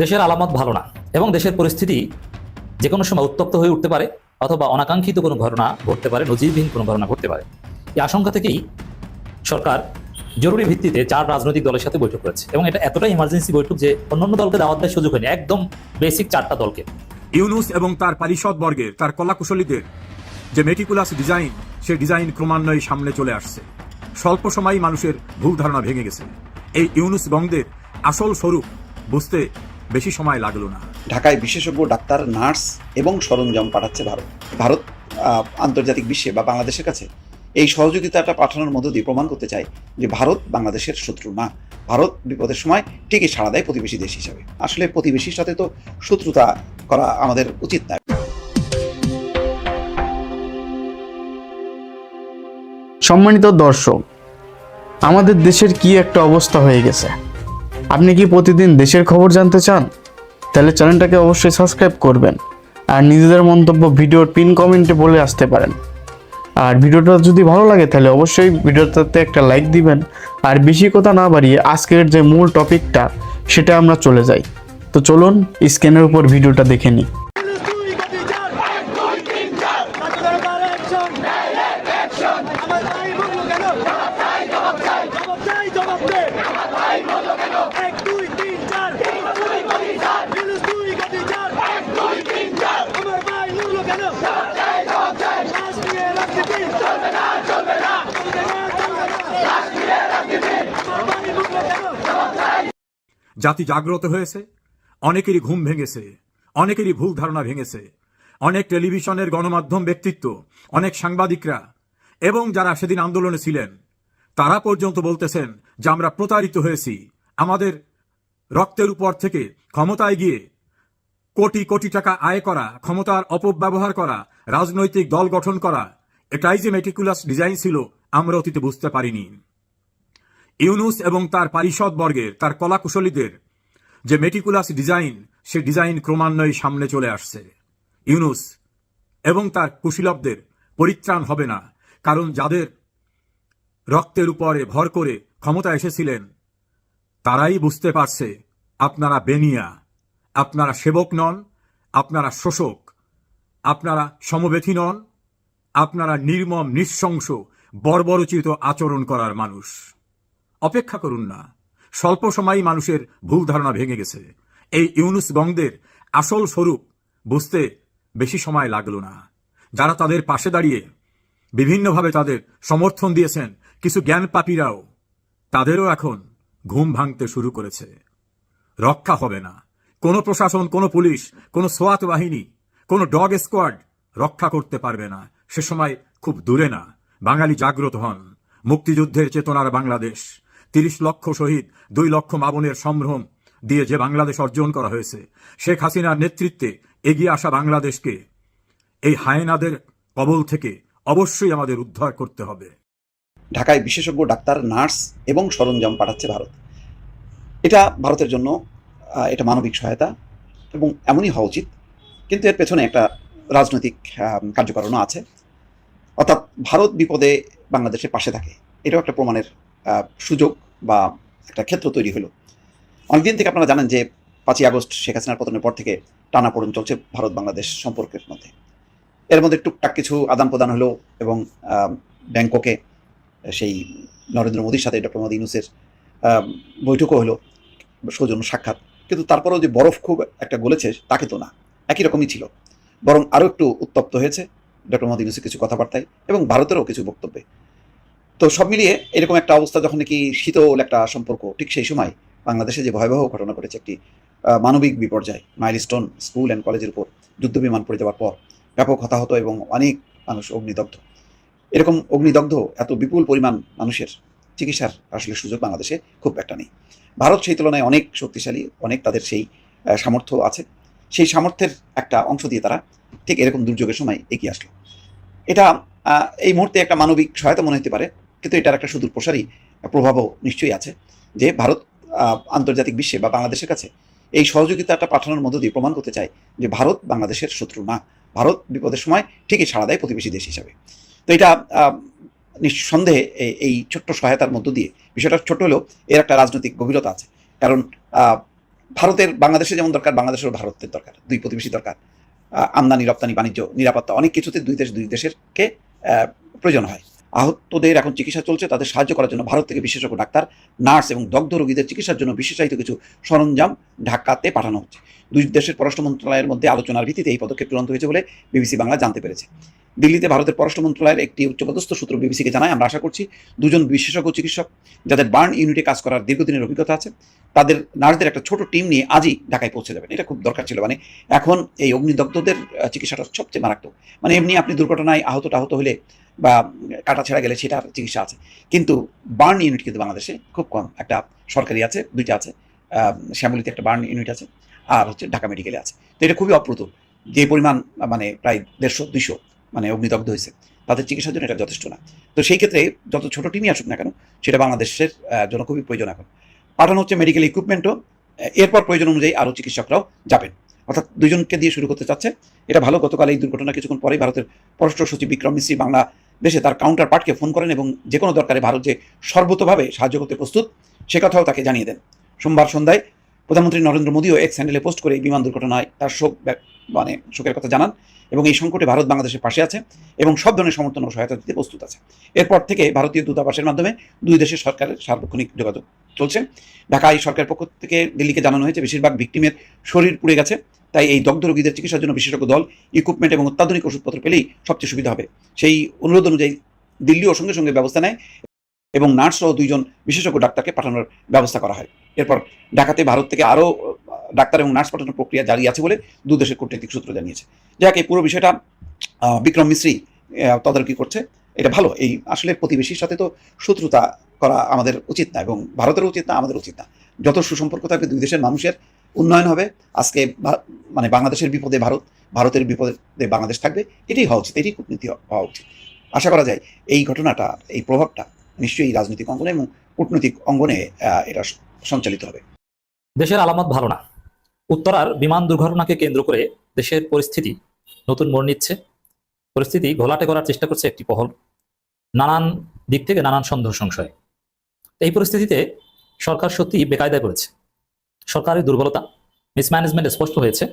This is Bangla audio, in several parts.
দেশের আলামত ভালো না এবং দেশের পরিস্থিতি যে কোনো সময় উত্তপ্ত হয়ে উঠতে পারে অথবা অনাকাঙ্ক্ষিত কোনো ঘটনা ঘটতে পারে, নজিরবিহীন কোনো ঘটনা ঘটতে পারে। এই আশঙ্কা থেকেই সরকার জরুরি ভিত্তিতে চার রাজনৈতিক দলের সাথে বৈঠক করেছে এবং এটা এতটাই ইমার্জেন্সি বৈঠক যে অন্যান্য দলকে দাওয়াত দেওয়ার সুযোগ হয়নি, একদম বেসিক চারটা দলকে। ইউনুস এবং তার পারিষদ বর্গের তার কলাকুশলীদের যে মেটিকুলাস ডিজাইন সে ডিজাইন ক্রমান্বয়ে সামনে চলে আসছে। স্বল্প সময়ই মানুষের ভুল ধারণা ভেঙে গেছে। এই ইউনুস বংদের আসল স্বরূপ বুঝতে বেশি সময় লাগল না। ঢাকায় বিশেষজ্ঞ ডাক্তার নার্স এবং সরঞ্জাম পাঠাচ্ছে ভারত। ভারত আহ, আন্তর্জাতিক বিশ্বে বা বাংলাদেশের কাছে এই সহযোগিতাটা পাঠানোর মধ্য দিয়ে প্রমাণ করতে চায় যে ভারত বাংলাদেশের শত্রু না ভারত বিপদের সময় ঠিকই সাড়া দেয় প্রতিবেশী দেশ হিসাবে। আসলে প্রতিবেশীর সাথে তো শত্রুতা করা আমাদের উচিত না। সম্মানিত দর্শক আমাদের দেশের কি একটা অবস্থা হয়ে গেছে? আপনি কি প্রতিদিন দেশের খবর জানতে চান? তাহলে চ্যানেলটাকে অবশ্যই সাবস্ক্রাইব করবেন আর নিজেদের মন্তব্য ভিডিওর পিন কমেন্টে বলে আসতে পারেন। আর ভিডিওটা যদি ভালো লাগে, তাহলে অবশ্যই ভিডিওটাতে একটা লাইক দিবেন। আর বেশি কথা না বাড়িয়ে আজকের যে মূল টপিকটা, সেটা আমরা চলে যাই। তো চলুন, স্ক্যানের উপর ভিডিওটা দেখে নিই গতি চার এক দুই তিন চার কাজের বার অ্যাকশন অ্যাকশন আমার ভাই বলল কেন জবাব চাই জবাব চাই জবাব চাই জবাব দে আমার ভাই বলল কেন এক দুই তিন চার দুই গতি চার মিনুস দুই গতি চার এক দুই তিন চার আমার ভাই বলল কেন জবাব চাই জবাব চাই রাষ্ট্রীয় রাজনীতি চলবে না চলবে না চলবে না চলবে না রাষ্ট্রীয় রাজনীতি আমার ভাই বলল কেন জবাব চাই জাতি জাগ্রত হয়েছে, অনেকেরই ঘুম ভেঙেছে, অনেকেরই ভুল ধারণা ভেঙেছে, অনেক টেলিভিশনের গণমাধ্যম ব্যক্তিত্ব, অনেক সাংবাদিকরা, এবং যারা সেদিন আন্দোলনে ছিলেন, তারা পর্যন্ত বলতেছেন যে আমরা প্রতারিত হয়েছি, আমাদের রক্তের উপর থেকে ক্ষমতায় গিয়ে কোটি কোটি টাকা আয় করা, ক্ষমতার অপব্যবহার করা, রাজনৈতিক দল গঠন করা, এটাই যে মেটিকুলাস ডিজাইন ছিল, আমরা অতীতে বুঝতে পারিনি। ইউনুস এবং তার পারিষদ বর্গের, তার কলাকুশলীদের যে মেটিকুলাস ডিজাইন সে ডিজাইন ক্রমান্বয়ে সামনে চলে আসছে। ইউনুস এবং তার কুশীলবদের পরিত্রাণ হবে না, কারণ যাদের রক্তের উপরে ভর করে ক্ষমতা এসেছিলেন, তারাই বুঝতে পারছে আপনারা বেনিয়া, আপনারা সেবক নন, আপনারা শোষক, আপনারা সমবেথী নন, আপনারা নির্মম, নিঃশংস, বর্বরচিত আচরণ করার মানুষ। অপেক্ষা করুন না। স্বল্প সময়ই মানুষের ভুল ধারণা ভেঙে গেছে। এই ইউনুস বংদের আসল স্বরূপ বুঝতে বেশি সময় লাগল না। যারা তাদের পাশে দাঁড়িয়ে বিভিন্নভাবে তাদের সমর্থন দিয়েছেন কিছু জ্ঞান পাপীরাও, তাদেরও এখন ঘুম ভাঙতে শুরু করেছে। রক্ষা হবে না। কোনো প্রশাসন, কোনো পুলিশ, কোনো সোয়াত বাহিনী, কোনো ডগ স্কোয়াড রক্ষা করতে পারবে না। সে সময় খুব দূরে না। বাঙালি জাগ্রত হন। মুক্তিযুদ্ধের চেতনার বাংলাদেশ। তিরিশ লক্ষ শহীদ, দুই লক্ষ মাবনের সম্ভ্রম দিয়ে যে বাংলাদেশ অর্জন করা হয়েছে। শেখ হাসিনার নেতৃত্বে এগিয়ে আসা বাংলাদেশকে এই হায়নাদের কবল থেকে অবশ্যই আমাদের উদ্ধার করতে হবে। ঢাকায় বিশেষজ্ঞ, ডাক্তার, নার্স এবং সরঞ্জাম পাঠাচ্ছে ভারত। এটা ভারতের জন্য এটা মানবিক সহায়তা এবং এমনই হওয়া উচিত। কিন্তু এর পেছনে একটা রাজনৈতিক কার্যকারণও আছে। অর্থাৎ ভারত বিপদে বাংলাদেশের পাশে থাকে। এটাও একটা প্রমাণের সুযোগ। বা একটা ক্ষেত্র তৈরি হলো। অনেকদিন থেকে আপনারা জানেন যে পাঁচই আগস্ট শেখ হাসিনার পতনের পর থেকে টানাপোড়েন চলছে ভারত বাংলাদেশ সম্পর্কের মধ্যে। এর মধ্যে টুকটাক কিছু আদান প্রদান হলো এবং ব্যাংককে সেই নরেন্দ্র মোদীর সাথে ডক্টর মোদী ইউনুসের বৈঠকও হলো সৌজন্য সাক্ষাৎ। কিন্তু তারপরেও যে বরফ খুব একটা গলেছে তাকে তো না। একই রকমই ছিল। বরং আরও একটু উত্তপ্ত হয়েছে ডক্টর মোদী ইউনুসের কিছু কথাবার্তায় এবং ভারতেরও কিছু বক্তব্যে। তো সব মিলিয়ে এরকম একটা অবস্থা যখন নাকি শীতল একটা সম্পর্ক, ঠিক সেই সময় বাংলাদেশে যে ভয়াবহ ঘটনা ঘটেছে একটি মানবিক বিপর্যয় মাইলস্টোন স্কুল অ্যান্ড কলেজের উপর যুদ্ধ বিমান পড়ে যাওয়ার পর ব্যাপক হতাহত এবং অনেক মানুষ অগ্নিদগ্ধ। এরকম অগ্নিদগ্ধ এত বিপুল পরিমাণ মানুষের চিকিৎসার আসলে সুযোগ বাংলাদেশে খুব একটা নেই। ভারত সেই তুলনায় অনেক শক্তিশালী, অনেক তাদের সেই সামর্থ্য আছে। সেই সামর্থ্যের একটা অংশ দিয়ে তারা ঠিক এরকম দুর্যোগের সময় এগিয়ে আসলো। এটা এই মুহূর্তে একটা মানবিক সহায়তা মনে হতে পারে। কিন্তু এটার একটা সুদূর প্রসারী প্রভাবও নিশ্চয়ই আছে যে ভারত আন্তর্জাতিক বিশ্বে বা বাংলাদেশের কাছে এই সহযোগিতাটা পাঠানোর মধ্য দিয়ে প্রমাণ করতে চায় যে ভারত বাংলাদেশের শত্রু না। ভারত বিপদের সময় ঠিকই সাড়া দেয় প্রতিবেশী দেশ হিসাবে। তো এটা নিঃসন্দেহে এই ছোট্ট সহায়তার মধ্য দিয়ে বিষয়টা ছোট হলেও এর একটা রাজনৈতিক গভীরতা আছে। কারণ ভারতের, বাংলাদেশে যেমন দরকার, বাংলাদেশেরও ভারতের দরকার, দুই প্রতিবেশী দরকার। আমদানি, রপ্তানি, বাণিজ্য, নিরাপত্তা অনেক কিছুতে দুই দেশ, দুই দেশেরকে প্রয়োজন হয়। আহতদের এখন চিকিৎসা চলছে, তাদের সাহায্য করার জন্য ভারত থেকে বিশেষজ্ঞ ডাক্তার, নার্স এবং দগ্ধ রোগীদের চিকিৎসার জন্য বিশেষায়িত কিছু সরঞ্জাম ঢাকাতে পাঠানো হচ্ছে। দুই দেশের পররাষ্ট্র মন্ত্রণালয়ের মধ্যে আলোচনার ভিত্তিতে এই পদক্ষেপ চূড়ান্ত হয়েছে বলে বিবিসি বাংলা জানতে পেরেছে। দিল্লিতে ভারতের পররাষ্ট্র মন্ত্রণালয়ের একটি উচ্চপদস্থ সূত্র বিবিসিকে জানায়, আমরা আশা করছি দুজন বিশেষজ্ঞ চিকিৎসক যাদের বার্ন ইউনিটে কাজ করার দীর্ঘদিনের অভিজ্ঞতা আছে, তাদের নার্সদের একটা ছোট টিম নিয়ে আজই ঢাকায় পৌঁছে যাবেন। এটা খুব দরকার ছিল। মানে এখন এই অগ্নিদগ্ধদের চিকিৎসাটা সবচেয়ে মারাত্মক। মানে এমনি আপনি দুর্ঘটনায় আহত টাহত হলে বা কাটা ছেঁড়া গেলে সেটার চিকিৎসা আছে। কিন্তু বার্ন ইউনিট কিন্তু বাংলাদেশে খুব কম। একটা সরকারি আছে, দুইটা আছে শ্যামলীতে একটা বার্ন ইউনিট আছে, আর হচ্ছে ঢাকা মেডিকেলে আছে। তো এটা খুবই অপ্রতুল। যে পরিমাণ মানে প্রায় দেড়শো, দুইশো মানে অগ্নিদগ্ধ হয়েছে। তাদের চিকিৎসার জন্য এটা যথেষ্ট না। তো সেই ক্ষেত্রে যত ছোট টিমই আসুক না কেন, সেটা বাংলাদেশের জন্য খুবই প্রয়োজন এখন। পাঠানো হচ্ছে মেডিকেল ইকুইপমেন্টও এরপর প্রয়োজন অনুযায়ী আরও চিকিৎসকরাও যাবেন। অর্থাৎ দুজনকে দিয়ে শুরু করতে চাচ্ছে। এটা ভালো, গতকাল এই দুর্ঘটনা কিছুক্ষণ পরেই ভারতের পররাষ্ট্র সচিব বিক্রম মিশ্রী বাংলাদেশে তার কাউন্টার পার্টকে ফোন করেন এবং যে কোনো দরকারে ভারত যে সর্বতভাবে সাহায্য করতে প্রস্তুত, সে কথাও তাকে জানিয়ে দেন। সোমবার সন্ধ্যায় প্রধানমন্ত্রী নরেন্দ্র মোদীও এক স্যান্ডেলে পোস্ট করে এই বিমান দুর্ঘটনায় তার শোক মানে শোকের কথা জানান এবং এই সংকটে ভারত বাংলাদেশের পাশে আছে এবং সব ধরনের সমর্থন ও সহায়তা দিতে প্রস্তুত আছে। এরপর থেকে ভারতীয় দূতাবাসের মাধ্যমে দুই দেশের সরকারের সার্বক্ষণিক যোগাযোগ চলছে। ঢাকায় সরকারের পক্ষ থেকে দিল্লিকে জানানো হয়েছে, বেশিরভাগ ভিক্টিমের শরীর পুড়ে গেছে, তাই এই দগ্ধ রোগীদের চিকিৎসার জন্য বিশেষজ্ঞ দল ইকুইপমেন্ট এবং অত্যাধুনিক ওষুধপত্র পেলেই সবচেয়ে সুবিধা হবে। সেই অনুরোধ অনুযায়ী দিল্লিও সঙ্গে সঙ্গে ব্যবস্থা নেয় এবং নার্স সহ দুইজন বিশেষজ্ঞ ডাক্তারকে পাঠানোর ব্যবস্থা করা হয়। এরপর ঢাকাতে ভারত থেকে আরও ডাক্তার এবং নার্স পাঠানোর প্রক্রিয়া জারি আছে বলে দু দেশের কূটনৈতিক সূত্র জানিয়েছে। যাক, এই পুরো বিষয়টা বিক্রম মিশ্রি তদারকি করছে। এটা ভালো, এই আসলে প্রতিবেশীর সাথে তো শত্রুতা করা আমাদের উচিত না এবং ভারতের উচিত না আমাদের উচিত না। যত সুসম্পর্ক থাকবে, দুই দেশের মানুষের উন্নয়ন হবে। আজকে মানে বাংলাদেশের বিপদে ভারত, ভারতের বিপদে বাংলাদেশ থাকবে, এটাই হওয়া উচিত, এটাই কূটনীতি হওয়া উচিত। আশা করা যায়, এই ঘটনাটা, এই প্রভাবটা নিশ্চয়ই রাজনৈতিক অঙ্গনে এবং কূটনৈতিক অঙ্গনে এটা সঞ্চালিত হবে। দেশের আলামত ভালো না। উত্তরার বিমান দুর্ঘটনাকে কেন্দ্র করে দেশের পরিস্থিতি নতুন মোড় নিচ্ছে। পরিস্থিতি ঘোলাটে করার চেষ্টা করছে একটি পহল, নানান দিক থেকে নানান সন্দেহ সংশয়। এই পরিস্থিতিতে সরকার সত্যি বেকায়দায় করেছে সরকারের দুর্বলতা মিসম্যানেজমেন্ট স্পষ্ট হয়েছে।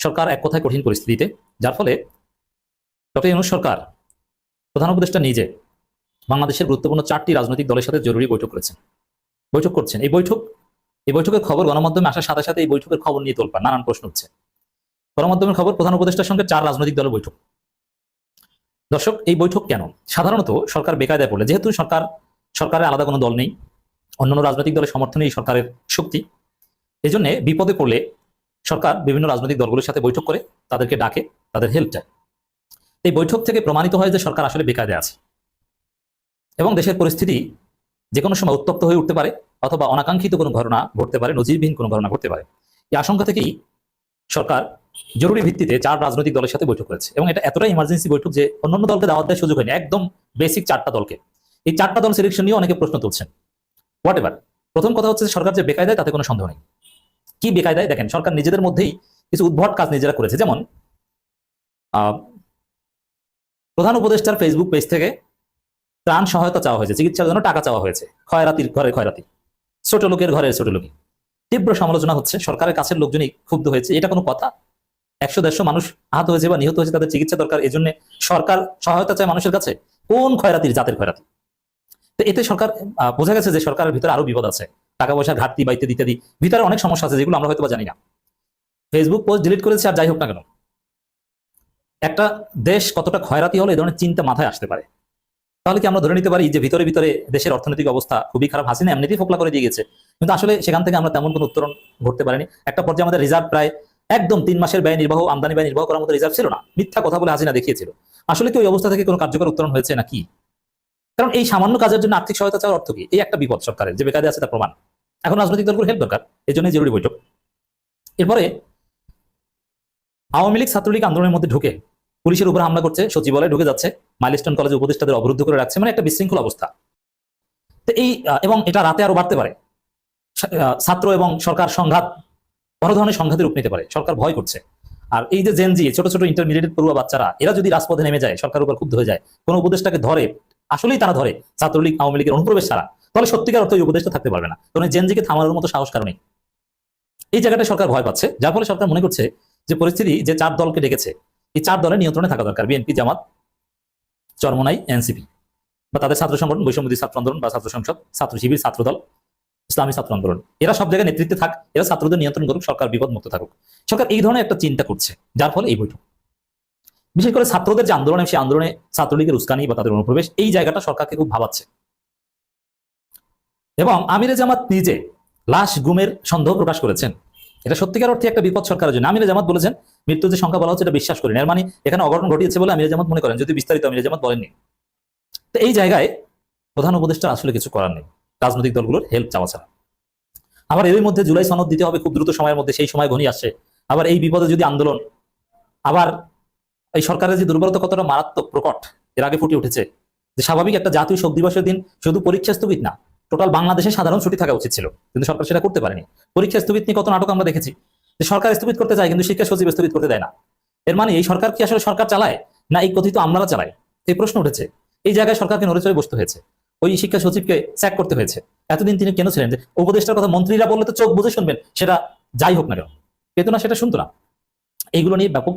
সরকার এক কথায় কঠিন পরিস্থিতিতে, যার ফলে ডক্টর ইউনুস সরকার প্রধান উপদেষ্টা নিজে বাংলাদেশের গুরুত্বপূর্ণ চারটি রাজনৈতিক দলের সাথে জরুরি বৈঠক করেছেন। বৈঠক করছেন। এই বৈঠক এই বৈঠকের খবর গণমাধ্যমে আসার সাথে সাথে এই বৈঠকের খবর নিয়ে তোলপা নানান প্রশ্ন উঠছে। গণমাধ্যমের খবর, প্রধান উপদেষ্টার সঙ্গে চার রাজনৈতিক দলের বৈঠক। দর্শক, এই বৈঠক কেন? সাধারণত সরকার বেকায়দায় পড়লে, যেহেতু সরকার, সরকারের আলাদা কোনো দল নেই, অন্যান্য রাজনৈতিক দলের সমর্থনেই সরকারের শক্তি এই জন্য বিপদে পড়লে সরকার বিভিন্ন রাজনৈতিক দলগুলোর সাথে বৈঠক করে, তাদেরকে ডাকে, তাদের হেল্প চায়। এই বৈঠক থেকে প্রমাণিত হয় যে সরকার আসলে বেকায়দায় আছে। এবং দেশের পরিস্থিতি যে কোনো সময় উত্তপ্ত হয়ে উঠতে পারে অথবা অনাকাঙ্ক্ষিত কোনো ঘটনা ঘটতে পারে, নজিরবিহীন কোনো ঘটনা ঘটতে পারে। এই আশঙ্কা থেকেই সরকার জরুরি ভিত্তিতে চার রাজনৈতিক দলের সাথে বৈঠক করেছে এবং এটা এতটাই ইমার্জেন্সি বৈঠক যে অন্যান্য দলকে দাওয়াত দেওয়ার সুযোগ হয়নি, একদম বেসিক চারটা দলকে। এই চারটা দল সিলেকশন নিয়ে অনেকে প্রশ্ন তুলছেন। হোয়াট এভার প্রথম কথা হচ্ছে সরকার যে বেকায়দায় তাতে কোনো সন্দেহ নেই। কি বেকায়দায়? দেখেন, সরকার নিজেদের মধ্যেই কিছু উদ্ভট কাজ নিজেরা করেছে। যেমন প্রধান উপদেষ্টার ফেসবুক পেজ থেকে ত্রাণ সহায়তা চাওয়া হয়েছে, চিকিৎসার জন্য টাকা চাওয়া হয়েছে, ক্ষয়রাতির, ঘরে খয়রাতি ছোট লোকের ঘরে ছোট লোকই। তীব্র সমালোচনা হচ্ছে, সরকারের কাছের লোকজনই ক্ষুব্ধ হয়েছে। এটা কোনো কথা? একশো দেড়শো মানুষ আহত হয়েছে বা নিহত হয়েছে, তাদের চিকিৎসা দরকার এই জন্য সরকার সহায়তা চায় মানুষের কাছে। কোন খয়রাতির জাতের খয়রাতি তো এতে সরকার বোঝা গেছে যে সরকারের ভিতরে আরও বিপদ আছে। টাকা পয়সার ঘাটতি বা ইত্যাদি ইত্যাদি ভিতরে অনেক সমস্যা আছে যেগুলো আমরা হয়তো জানি না। ফেসবুক পোস্ট ডিলিট করেছে আর যাই হোক না কেন। একটা দেশ কতটা খয়রাতি হলে এই ধরনের চিন্তা মাথায় আসতে পারে। তাহলে কি আমরা ধরে নিতে পারি যে ভিতরে ভিতরে দেশের অর্থনৈতিক অবস্থা খুবই খারাপ? হাসিনা এমনিতেই ফোকলা করে দিয়ে গেছে কিন্তু আসলে সেখান থেকে আমরা তেমন কোনো উত্তরণ ঘটতে পারিনি। একটা পর্যায়ে আমাদের রিজার্ভ প্রায় একদম তিন মাসের ব্যয় নির্বাহ, আমদানি ব্যয় নির্বাহ করার মতো রিজার্ভ ছিল না। মিথ্যা কথা বলে হাসিনা দেখিয়েছিল। আসলে কি ওই অবস্থা থেকে কোনো কার্যকর উত্তরণ হয়েছে নাকি? কারণ এই সামান্য কাজের জন্য আর্থিক সহায়তা চাওয়ার অর্থ কি? এই একটা বিপদ সরকারের, যে বেকারে আছে তার প্রমাণ। এখন রাজনৈতিক দলগুলো হেল্প দরকার। এই জন্যই জরুরি বৈঠক। এরপরে আওয়ামী লীগ ছাত্রলীগ আন্দোলনের মধ্যে ঢুকে পুলিশের উপর হামলা করছে, সচিবালয়ে ঢুকে যাচ্ছে, মাইলস্টোন কলেজে উপদেষ্টাদের অবরুদ্ধ করে রাখছে মানে একটা বিশৃঙ্খল অবস্থা। তো এই এবং এটা রাতে আরও বাড়তে পারে। ছাত্র এবং সরকার সংঘাত বড় ধরনের সংঘাতের রূপ নিতে পারে, সরকার ভয় করছে। আর এই যে জেনজি ছোট ছোট ইন্টারমিডিয়েট পড়ুয়া বাচ্চারা, এরা যদি রাজপথে নেমে যায় সরকারের উপর ক্ষুব্ধ হয়ে যায়, কোনো উপদেষ্টাকে ধরে, আসলেই তারা ধরে, ছাত্রলীগ, আওয়ামী লীগের অনুপ্রবেশ ছাড়া, তাহলে সত্যিকার অর্থ উপদেষ্টা থাকতে পারবে না। কারণ জেনজিকে থামানোর মতো সাহস কারণে এই জায়গাটা সরকার ভয় পাচ্ছে, যার ফলে সরকার মনে করছে যে পরিস্থিতি যে চার দলকে ডেকেছে এই চার দলের নিয়ন্ত্রণে থাকা দরকার। বিএনপি, জামাত, চরমনাই, এনসিপি। বা তাদের ছাত্র সংগঠন বৈষম্যদী ছাত্র আন্দোলন বা ছাত্র সংসদ, ছাত্র শিবির ছাত্রদল ইসলামী ছাত্র আন্দোলন। এরা সব জায়গায় নেতৃত্বে থাক, এরা ছাত্রদের নিয়ন্ত্রণ করুক, সরকার বিপদ মুক্ত থাকুক। সরকার এই ধরনের একটা চিন্তা করছে, যার ফলে এই বৈঠক। বিশেষ করে ছাত্রদের যে আন্দোলন, সেই আন্দোলনে ছাত্রলীগের উস্কানি বা তাদের অনুপ্রবেশ, এই জায়গাটা সরকারকে খুব ভাবাচ্ছে। এবং আমিরে জামাত নিজে লাশ গুমের সন্দেহ প্রকাশ করেছেন। এটা সত্যিকার অর্থে একটা বিপদ সরকারের জন্য। আমিরে জামাত বলেছেন, মৃত্যুর যে সংখ্যা বলা হচ্ছে এটা বিশ্বাস করেন। এর মানে এখানে অঘটন ঘটিয়েছে বলে আমিরে জামাত মনে করেন, যদি বিস্তারিত আমিরে জামাত বলেননি। তো এই জায়গায় প্রধান উপদেষ্টা আসলে কিছু করার নেই। রাজনৈতিক দলগুলোর হেল্প চাওয়া ছাড়া। আবার এর মধ্যে জুলাই সনদ দিতে হবে খুব দ্রুত সময়ের মধ্যে, সেই সময় ঘনিয়ে আসছে। আবার এই বিপদে যদি আন্দোলন, আবার এই সরকারের যে দুর্বলতা কতটা মারাত্মক প্রকট, এর আগে ফুটে উঠেছে। যে স্বাভাবিক একটা জাতীয় শোক দিবসের দিন শুধু পরীক্ষা স্থগিত না টোটাল বাংলাদেশে সাধারণ ছুটি থাকা উচিত ছিল, কিন্তু সরকার সেটা করতে পারেনি। পরীক্ষা স্থগিত নিয়ে কত নাটক আমরা দেখেছি। যে সরকার স্থগিত করতে চায়, কিন্তু শিক্ষা সচিব স্থগিত করতে দেয় না। এর মানে এই সরকার কি আসলে সরকার চালায়, না এই কথিত আমলারা চালায় এই প্রশ্ন উঠেছে। এই জায়গায় সরকারকে নড়ে চড়ে বসতে হয়েছে। ওই শিক্ষা সচিবকে স্যাক করতে হয়েছে। এতদিন তিনি কেন ছিলেন? যে উপদেষ্টার কথা মন্ত্রীরা বললে তো চোখ বুঝে শুনবেন, সেটা যাই হোক না কেন। পেত না সেটা শুনতো না। এইগুলো নিয়ে ব্যাপক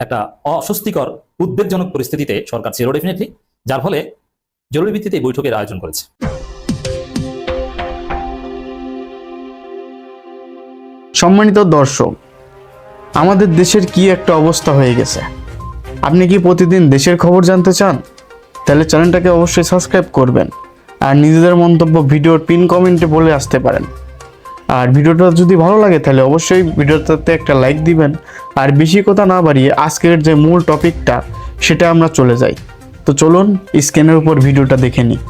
একটা অস্বস্তিকর, উদ্বেগজনক পরিস্থিতিতে সরকার ছিল ডেফিনেটলি যার ফলে জরুরি ভিত্তিতে এই বৈঠকের আয়োজন করেছে। সম্মানিত দর্শক, আমাদের দেশের কি একটা অবস্থা হয়ে গেছে? আপনি কি প্রতিদিন দেশের খবর জানতে চান? তাহলে চ্যানেলটাকে অবশ্যই সাবস্ক্রাইব করবেন আর নিজেদের মন্তব্য ভিডিওর পিন কমেন্টে বলে আসতে পারেন। আর ভিডিওটা যদি ভালো লাগে, তাহলে অবশ্যই ভিডিওটাতে একটা লাইক দিবেন। আর বেশি কথা না বাড়িয়ে আজকের যে মূল টপিকটা, সেটা আমরা চলে যাই। তো চলুন স্ক্রিনের উপর ভিডিওটা দেখে নিই।